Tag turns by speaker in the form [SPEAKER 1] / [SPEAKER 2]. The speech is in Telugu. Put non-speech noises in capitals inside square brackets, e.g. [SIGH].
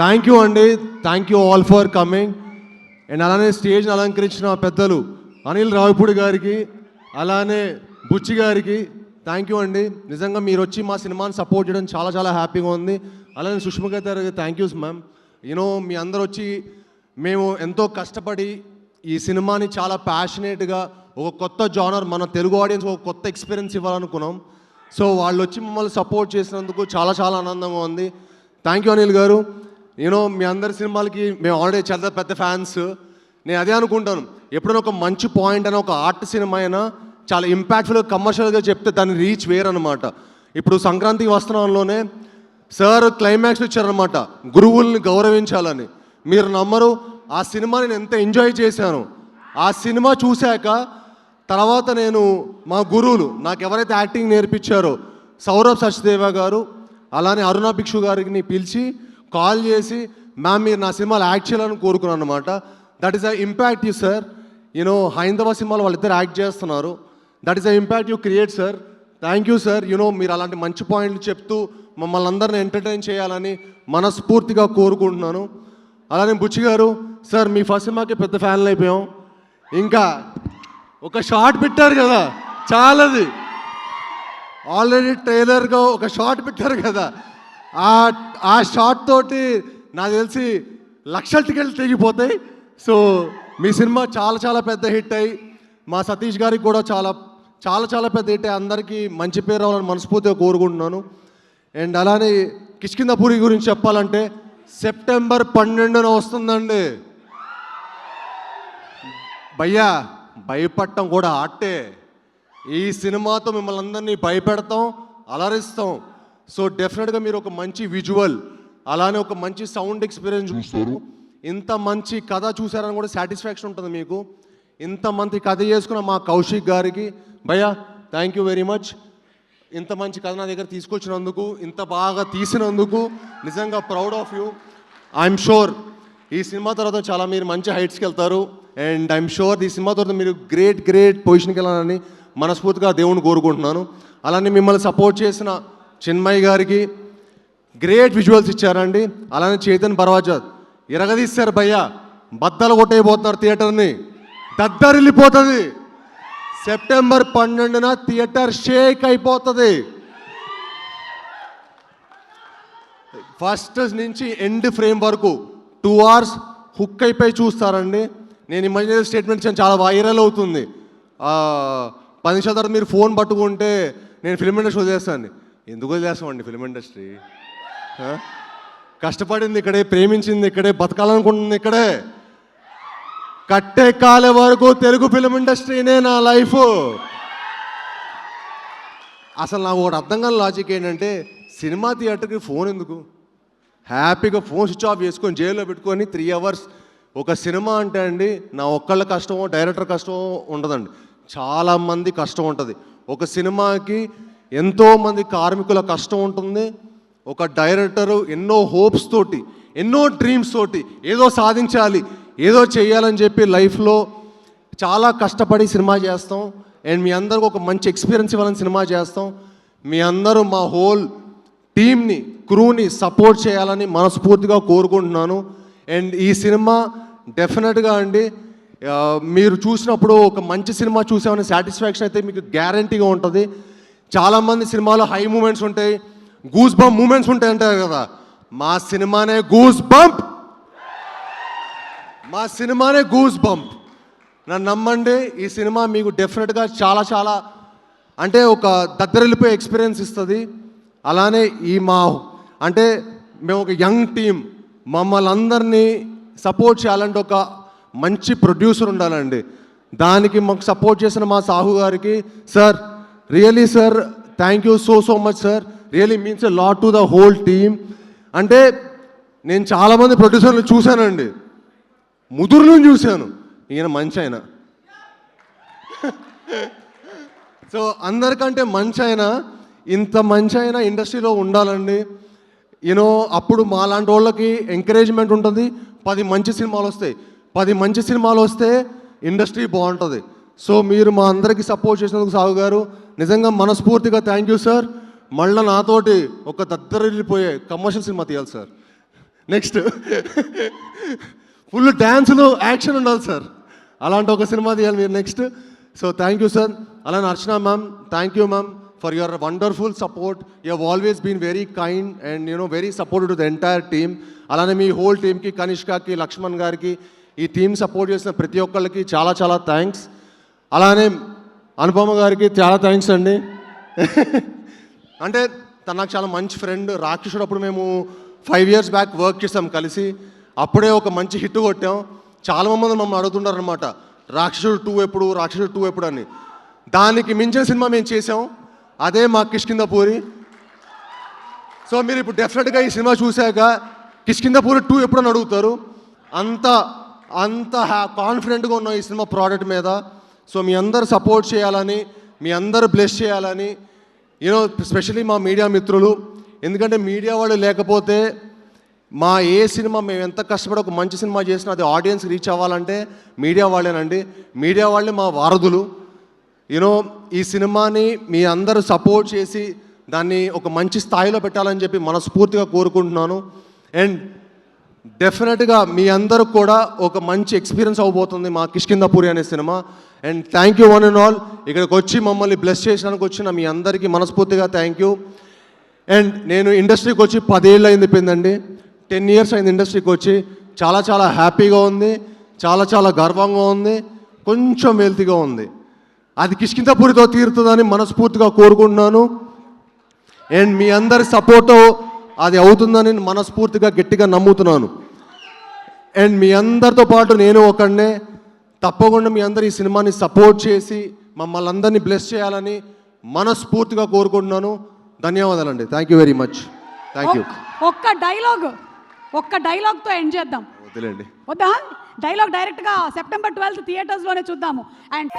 [SPEAKER 1] థ్యాంక్ యూ అండి thank you all for coming and అలానే స్టేజ్ని అలంకరించిన పెద్దలు అనిల్ రావిపూడి గారికి అలానే బుచ్చి గారికి థ్యాంక్ యూ అండి నిజంగా మీరు వచ్చి మా సినిమాని సపోర్ట్ చేయడం చాలా చాలా హ్యాపీగా ఉంది. అలానే సుష్మిత గారికి thank you ma'am you know మీ అందరు వచ్చి మేము ఎంతో కష్టపడి ఈ సినిమాని చాలా ప్యాషనేట్గా ఒక కొత్త జానర్ మన తెలుగు ఆడియన్స్ ఒక కొత్త ఎక్స్పీరియన్స్ ఇవ్వాలనుకున్నాం. సో వాళ్ళు వచ్చి మమ్మల్ని సపోర్ట్ చేసినందుకు చాలా చాలా ఆనందంగా ఉంది. థ్యాంక్ యూ అనిల్ గారు. యూనో మీ అందరి సినిమాలకి మేము ఆల్రెడీ చాలా పెద్ద ఫ్యాన్స్. నేను అదే అనుకుంటాను. ఎప్పుడైనా ఒక మంచి పాయింట్ అయినా ఒక ఆర్ట్ సినిమా అయినా చాలా ఇంపాక్ట్ఫుల్గా కమర్షియల్గా చెప్తే దాని రీచ్ వేరనమాట ఇప్పుడు సంక్రాంతి వస్త్రంలోనే సార్ క్లైమాక్స్ ఇచ్చారనమాట గురువుల్ని గౌరవించాలని. మీరు నమ్మరు ఆ సినిమా నేను ఎంత ఎంజాయ్ చేశాను. ఆ సినిమా చూశాక తర్వాత నేను మా గురువులు నాకు ఎవరైతే యాక్టింగ్ నేర్పించారో సౌరభ్ సచ్దేవ గారు అలానే అరుణ భిక్షు గారిని పిలిచి కాల్ చేసి మ్యామ్ మీరు నా సినిమాలో యాక్ట్ చేయాలని కోరుకున్నాను అనమాట that is a impact you sir you know Haindava సినిమాలో వాళ్ళిద్దరు యాక్ట్ చేస్తున్నారు. That is a impact you create sir thank you sir you know మీరు అలాంటి మంచి పాయింట్లు చెప్తూ మమ్మల్ని అందరిని ఎంటర్టైన్ చేయాలని మనస్ఫూర్తిగా కోరుకుంటున్నాను. అలానే బుచ్చి గారు సార్ మీ ఫస్ట్ సినిమాకి పెద్ద ఫ్యాన్లు అయిపోయాం. ఇంకా ఒక షార్ట్ పెట్టారు కదా చాలాది. ఆల్రెడీ ట్రైలర్గా ఒక షార్ట్ పెట్టారు కదా. ఆ ఆ షార్ట్ తోటి నాకు తెలిసి లక్షల టికెట్లు తెగిపోతాయి. సో మీ సినిమా చాలా చాలా పెద్ద హిట్ అయ్యి మా సతీష్ గారికి కూడా చాలా చాలా చాలా పెద్ద హిట్ అయ్యి అందరికీ మంచి పేరు రావాలని మనస్ఫూర్తిగా కోరుకుంటున్నాను. అండ్ అలానే కిష్కిందపూరి గురించి చెప్పాలంటే సెప్టెంబర్ పన్నెండున వస్తుందండి. భయ్యా భయపడటం కూడా ఆటే. ఈ సినిమాతో మిమ్మల్ని అందరినీ భయపెడతాం అలరిస్తాం. సో డెఫినెట్గా మీరు ఒక మంచి విజువల్ అలానే ఒక మంచి సౌండ్ ఎక్స్పీరియన్స్ చూస్తారు. ఇంత మంచి కథ చూసారని కూడా సాటిస్ఫాక్షన్ ఉంటుంది మీకు. ఇంత మంచి కథ చేసుకున్న మా కౌశిక్ గారికి. భయ్యా థ్యాంక్ యూ వెరీ మచ్ ఇంత మంచి కథ నా దగ్గర తీసుకొచ్చినందుకు ఇంత బాగా తీసినందుకు నిజంగా proud of you I'm sure ఈ సినిమా తర్వాత చాలా మీరు మంచి హైట్స్కి వెళ్తారు. అండ్ ఐఎమ్ షూర్ ఈ సినిమా తర్వాత మీరు గ్రేట్ గ్రేట్ పొజిషన్కి వెళ్ళాలని మనస్ఫూర్తిగా దేవుని కోరుకుంటున్నాను. అలానే మిమ్మల్ని సపోర్ట్ చేసిన చిన్మయ్య గారికి గ్రేట్ విజువల్స్ ఇచ్చారండి. అలానే చైతన్ బర్వాజాద్ ఇరగదీశారు భయ్య బద్దలు కొట్టేయబోతున్నారు థియేటర్ని. దద్దరిల్లిపోతుంది. సెప్టెంబర్ పన్నెండున థియేటర్ షేక్ అయిపోతుంది. ఫస్ట్ నుంచి ఎండ్ ఫ్రేమ్ వరకు టూ అవర్స్ హుక్ అయిపోయి చూస్తారండి. నేను ఈ మధ్య స్టేట్మెంట్ చాలా వైరల్ అవుతుంది. పది నిమిషాల తర్వాత మీరు ఫోన్ పట్టుకుంటే నేను ఫిల్మ్ ఇండస్ట్రీ వదిలేస్తాను ఎందుకు వదిలేస్తామండి ఫిల్మ్ ఇండస్ట్రీ కష్టపడింది ఇక్కడే ప్రేమించింది ఇక్కడే బతకాలనుకుంటుంది ఇక్కడే. కట్టే కాలే వరకు తెలుగు ఫిలిం ఇండస్ట్రీనే నా లైఫ్. అసలు నాకు ఒకటి అర్థం కాని లాజిక్ ఏంటంటే సినిమా థియేటర్కి ఫోన్ ఎందుకు? హ్యాపీగా ఫోన్ స్విచ్ ఆఫ్ చేసుకొని జైల్లో పెట్టుకొని త్రీ అవర్స్ ఒక సినిమా అంటే అండి నా ఒక్కళ్ళ కష్టమో డైరెక్టర్ కష్టమో ఉండదండి. చాలామంది కష్టం ఉంటుంది. ఒక సినిమాకి ఎంతోమంది కార్మికుల కష్టం ఉంటుంది. ఒక డైరెక్టరు ఎన్నో హోప్స్ తోటి ఎన్నో డ్రీమ్స్ తోటి ఏదో సాధించాలి ఏదో చేయాలని చెప్పి లైఫ్లో చాలా కష్టపడి సినిమా చేస్తాం. అండ్ మీ అందరికి ఒక మంచి ఎక్స్పీరియన్స్ ఇవ్వాలని సినిమా చేస్తాం. మీ అందరూ మా హోల్ టీమ్ని క్రూని సపోర్ట్ చేయాలని మనస్ఫూర్తిగా కోరుకుంటున్నాను. అండ్ ఈ సినిమా డెఫినెట్గా అండి. మీరు చూసినప్పుడు ఒక మంచి సినిమా చూసామనే సాటిస్ఫాక్షన్ అయితే మీకు గ్యారంటీగా ఉంటుంది. చాలామంది సినిమాలో హై మూమెంట్స్ ఉంటాయి గూస్ బంప్ మూమెంట్స్ ఉంటాయి అంటారు కదా. మా సినిమానే గూస్ బంప్ మా సినిమానే గూస్ బంప్ నన్ను నమ్మండి ఈ సినిమా మీకు డెఫినెట్గా చాలా చాలా అంటే ఒక దగ్గరెళ్ళిపోయే ఎక్స్పీరియన్స్ ఇస్తుంది. అలానే ఈ మా అంటే మేము ఒక యంగ్ టీం మమ్మల్ని అందరినీ సపోర్ట్ చేయాలంటే ఒక మంచి ప్రొడ్యూసర్ ఉండాలండి. దానికి మాకు సపోర్ట్ చేసిన మా సాహు గారికి sir really sir thank you so so much sir really means a lot to the whole team అంటే నేను చాలామంది ప్రొడ్యూసర్లు చూశానండి. ముదురులను చూశాను. ఈయన మంచి ఆయన. [LAUGHS] సో అందరికంటే మంచి ఆయన ఇంత మంచి అయినా ఇండస్ట్రీలో ఉండాలండి. యూనో అప్పుడు మాలాంటి వాళ్ళకి ఎంకరేజ్మెంట్ ఉంటుంది. పది మంచి సినిమాలు వస్తాయి. పది మంచి సినిమాలు వస్తే ఇండస్ట్రీ బాగుంటుంది. సో మీరు మా అందరికీ సపోర్ట్ చేసినందుకు సాగు గారు నిజంగా మనస్ఫూర్తిగా థ్యాంక్ యూ సార్ మళ్ళీ నాతోటి ఒక దద్దరిల్లిపోయే కమర్షియల్ సినిమా తీయాలి సార్ నెక్స్ట్ ఫుల్ డ్యాన్సులు యాక్షన్ ఉండాలి సార్ అలాంటి ఒక సినిమా తీయాలి మీరు next so thank you sir అలానే Archana ma'am thank you ma'am for your wonderful support you have always been very kind and you know very support to the entire team అలానే మీ హోల్ టీమ్కి కనిష్కాకి లక్ష్మణ్ గారికి ఈ టీం సపోర్ట్ చేసిన ప్రతి ఒక్కళ్ళకి చాలా చాలా థ్యాంక్స్ అలానే అనుపమ గారికి చాలా థ్యాంక్స్ అండి. [LAUGHS] అంటే తను నాకు చాలా మంచి ఫ్రెండ్ రాక్షసుడు అప్పుడు మేము ఫైవ్ ఇయర్స్ బ్యాక్ వర్క్ చేసాం కలిసి. అప్పుడే ఒక మంచి హిట్ కొట్టాం. చాలా మంది మమ్మల్ని అడుగుతుంటారు అనమాట రాక్షసుడు టూ ఎప్పుడు రాక్షసుడు టూ ఎప్పుడు అని. దానికి మించిన సినిమా మేము చేసాం. అదే మా కిష్కిందపూరి సో మీరు ఇప్పుడు డెఫినెట్గా ఈ సినిమా చూశాక కిష్కిందపూరి టూ ఎప్పుడని అడుగుతారు. అంత అంత హ్యా కాన్ఫిడెంట్గా ఉన్నాం ఈ సినిమా ప్రోడక్ట్ మీద సో మీ అందరు సపోర్ట్ చేయాలని మీ అందరు బ్లెస్ చేయాలని యూనో స్పెషలీ మా మీడియా మిత్రులు. ఎందుకంటే మీడియా వాళ్ళు లేకపోతే మా ఏ సినిమా మేము ఎంత కష్టపడి ఒక మంచి సినిమా చేసినా అది ఆడియన్స్ రీచ్ అవ్వాలంటే మీడియా వాళ్ళేనండి. మీడియా వాళ్ళే మా వారధులు. యూనో ఈ సినిమాని మీ అందరూ సపోర్ట్ చేసి దాన్ని ఒక మంచి స్థాయిలో పెట్టాలని చెప్పి మనస్ఫూర్తిగా కోరుకుంటున్నాను. అండ్ డెఫినెట్గా మీ అందరూ కూడా ఒక మంచి ఎక్స్పీరియన్స్ అవబోతుంది మా కిష్కిందపూరి అనే cinema. And thank you one and all ఇక్కడికి వచ్చి మమ్మల్ని బ్లెస్ చేసడానికి వచ్చిన మీ అందరికీ మనస్ఫూర్తిగా థ్యాంక్ యూ అండ్ నేను ఇండస్ట్రీకి వచ్చి పదేళ్ళు అయింది పోయిందండి టెన్ ఇయర్స్ అయింది ఇండస్ట్రీకి వచ్చి. చాలా చాలా హ్యాపీగా ఉంది. చాలా చాలా గర్వంగా ఉంది. కొంచెం వెల్తీగా ఉంది. అది కిష్కింతపూరితో తీరుతుందని మనస్ఫూర్తిగా కోరుకుంటున్నాను. అండ్ మీ అందరి సపోర్టు అది అవుతుందని మనస్ఫూర్తిగా గట్టిగా నమ్ముతున్నాను. అండ్ మీ అందరితో పాటు నేను ఒకడినే తప్పకుండా మీ అందరు ఈ సినిమాని సపోర్ట్ చేసి మమ్మల్ని అందరినీ బ్లెస్ చేయాలని మనస్ఫూర్తిగా కోరుకుంటున్నాను. ధన్యవాదాలండి. Thank you very much thank you
[SPEAKER 2] ఒక్- ఒక్క డైలాగ్ ఒక్క డైలాగ్తో ఎండ్ చేద్దాం.
[SPEAKER 1] వదిలేండి
[SPEAKER 2] వద్దా? డైలాగ్ డైరెక్ట్గా సెప్టెంబర్ ట్వెల్త్ థియేటర్స్లోనే చూద్దాము. అండ్